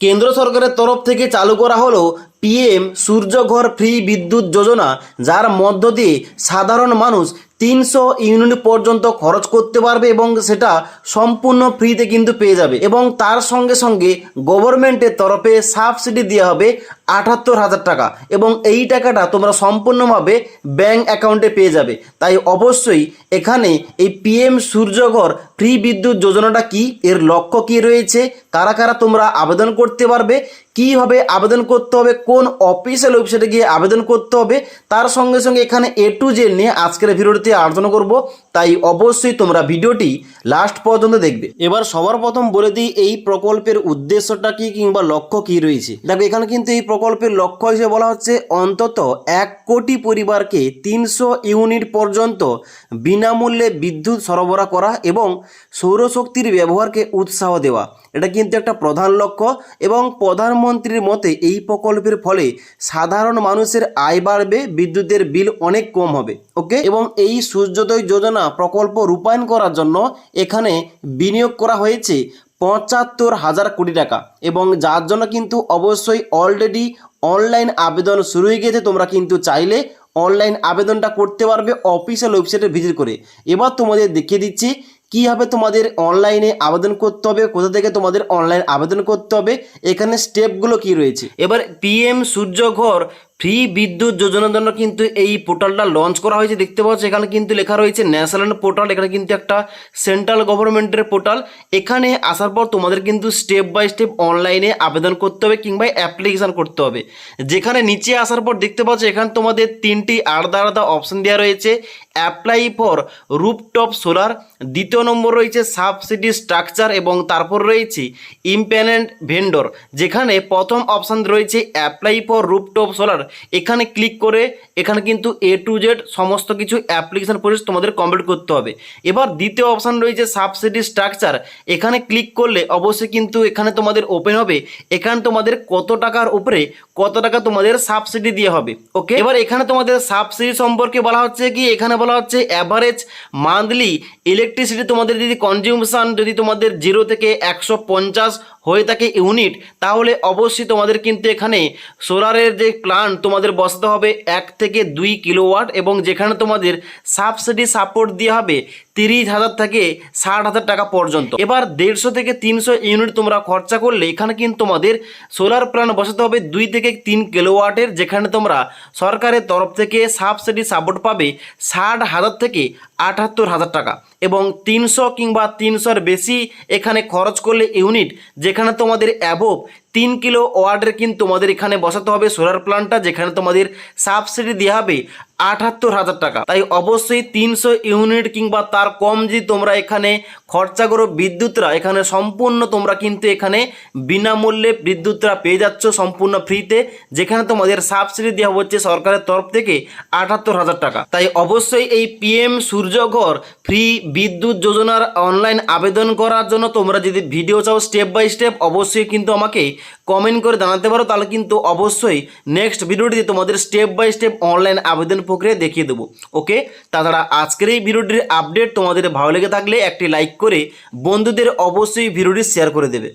কেন্দ্র সরকারের তরফ থেকে চালু করা হলো পিএম সূর্যঘর ফ্রি বিদ্যুৎ যোজনা, যার মধ্য দিয়ে সাধারণ মানুষ তিনশো ইউনিট পর্যন্ত খরচ করতে পারবে এবং সেটা সম্পূর্ণ ফ্রিতে কিন্তু পেয়ে যাবে। এবং তার সঙ্গে সঙ্গে গভর্নমেন্টের তরফে সাবসিডি দেওয়া হবে আটাত্তর হাজার টাকা এবং এই টাকাটা তোমরা সম্পূর্ণভাবে ব্যাঙ্ক অ্যাকাউন্টে পেয়ে যাবে। তাই অবশ্যই এখানে এই পিএম সূর্যঘর ফ্রি বিদ্যুৎ যোজনাটা কি, এর লক্ষ্য কি রয়েছে, কারা কারা তোমরা আবেদন করতে পারবে, কীভাবে আবেদন করতে হবে, কোন অফিসিয়াল ওয়েবসাইটে গিয়ে আবেদন করতে হবে, তার সঙ্গে সঙ্গে এখানে এ টু জেড নিয়ে আজকের ভিডিওটিতে আলোচনা করব। তাই অবশ্যই তোমরা ভিডিওটি লাস্ট পর্যন্ত দেখবে। এবার সবার প্রথম বলে দিই, এই প্রকল্পের উদ্দেশ্যটা কি কিংবা লক্ষ্য কি রয়েছে? দেখো, এখানে কিন্তু এই প্রকল্পের লক্ষ্য হিসেবে বলা হচ্ছে, অন্তত এক কোটি পরিবারকে তিনশো ইউনিট পর্যন্ত বিনামূল্যে বিদ্যুৎ সরবরাহ করা এবং সৌরশক্তির ব্যবহারকে উৎসাহ দেওয়া। এটা কিন্তু একটা প্রধান লক্ষ্য এবং প্রধানমন্ত্রীর মতে এই প্রকল্পের ফলে সাধারণ মানুষের আয় বাড়বে, বিদ্যুতের বিল অনেক কম হবে। ওকে এবং এই সূর্যোদয় যোজনা প্রকল্প রূপায়ণ করার জন্য এখানে বিনিয়োগ করা হয়েছে পঁচাত্তর হাজার কোটি টাকা এবং যার জন্য কিন্তু অবশ্যই অলরেডি অনলাইন আবেদন শুরু হয়ে গেছে। তোমরা কিন্তু চাইলে অনলাইন আবেদনটা করতে পারবে অফিসিয়াল ওয়েবসাইটে ভিজিট করে। এবার তোমাদের দেখিয়ে দিচ্ছি কীভাবে তোমাদের অনলাইনে আবেদন করতে হবে, কোথা থেকে তোমাদের অনলাইন আবেদন করতে হবে, এখানে স্টেপগুলো কি রয়েছে? এবার পিএম সূর্যঘর ফ্রি বিদ্যুৎ যোজনার জন্য কিন্তু এই পোর্টালটা লঞ্চ করা হয়েছে। দেখতে পাচ্ছ, এখানে কিন্তু লেখা রয়েছে ন্যাশনাল পোর্টাল এখানে কিন্তু একটা সেন্ট্রাল গভর্নমেন্টের পোর্টাল এখানে আসার পর তোমাদের কিন্তু স্টেপ বাই স্টেপ অনলাইনে আবেদন করতে হবে কিংবা অ্যাপ্লিকেশান করতে হবে। যেখানে নিচে আসার পর দেখতে পাচ্ছ, এখানে তোমাদের তিনটি আলাদা আলাদা অপশন দেওয়া রয়েছে। অ্যাপ্লাই ফর রুপটপ সোলার দ্বিতীয় নম্বর রয়েছে সাবসিডি স্ট্রাকচার এবং তারপর রয়েছে ইম্প্যানেন্ট ভেন্ডর যেখানে প্রথম অপশান রয়েছে অ্যাপ্লাই ফর রুপটপ সোলার এখানে ক্লিক করে এখানে কিন্তু এ টু জেড সমস্ত কিছু অ্যাপ্লিকেশন প্রসেস তোমাদের কমপ্লিট করতে হবে। এবার দ্বিতীয় অপশান রয়েছে সাবসিডি স্ট্রাকচার এখানে ক্লিক করলে অবশ্যই কিন্তু এখানে তোমাদের ওপেন হবে। এখানে তোমাদের কত টাকার উপরে কত টাকা তোমাদের সাবসিডি দিয়ে হবে ওকে এবার এখানে তোমাদের সাবসিডি সম্পর্কে বলা হচ্ছে কি? এখানে বলা হচ্ছে অ্যাভারেজ মান্থলি ইলেকট্রিসিটি তোমাদের যদি কনজিউমশন যদি তোমাদের জিরো থেকে একশো পঞ্চাশ হয়ে থাকে ইউনিট, তাহলে অবশ্যই তোমাদের কিন্তু এখানে সোলারের যে প্ল্যান তোমাদের বসতে হবে এক থেকে দুই কিলোওয়াট এবং যেখানে তোমাদের সাবসিডি সাপোর্ট দেওয়া হবে তিরিশ হাজার থেকে ষাট হাজার টাকা পর্যন্ত। এবার দেড়শো থেকে তিনশো ইউনিট তোমরা খরচা করলে এখানে কিন্তু তোমাদের সোলার প্ল্যান বসাতে হবে দুই থেকে তিন কিলোওয়াটের, যেখানে তোমরা সরকারের তরফ থেকে সাবসিডি সাপোর্ট পাবে ষাট হাজার থেকে আটাত্তর হাজার টাকা এবং তিনশো কিংবা তিনশোর বেশি এখানে খরচ করলে ইউনিট যেখানে তোমাদের অ্যাবোভ তিন কিলো ওয়ার্ডের কিন্তু তোমাদের এখানে বসাতে হবে সোলার প্ল্যান্টটা যেখানে তোমাদের সাবসিডি দেওয়া হবে আটাত্তর হাজার টাকা। তাই অবশ্যই তিনশো ইউনিট কিংবা তার কম যদি তোমরা এখানে খরচা করো বিদ্যুৎরা, এখানে সম্পূর্ণ তোমরা কিন্তু এখানে বিনামূল্যে বিদ্যুৎরা পেয়ে যাচ্ছ সম্পূর্ণ ফ্রিতে যেখানে তোমাদের সাবসিডি দেওয়া হচ্ছে সরকারের তরফ থেকে আটাত্তর হাজার টাকা। তাই অবশ্যই এই পিএম সূর্যঘর ফ্রি বিদ্যুৎ যোজনার অনলাইন আবেদন করার জন্য তোমরা যদি ভিডিও চাও স্টেপ বাই স্টেপ অবশ্যই কিন্তু আমাকে কমেন্ট করে জানাতে পারো, তাহলে কিন্তু অবশ্যই নেক্সট ভিডিওটিতে তোমাদের স্টেপ বাই স্টেপ অনলাইন আবেদন প্রক্রিয়া দেখিয়ে দেবো। ওকে তাছাড়া আজকের এই ভিডিওটির আপডেট তোমাদের ভালো লেগে থাকলে একটি লাইক করে বন্ধুদের অবশ্যই ভিডিওটি শেয়ার করে দেবে।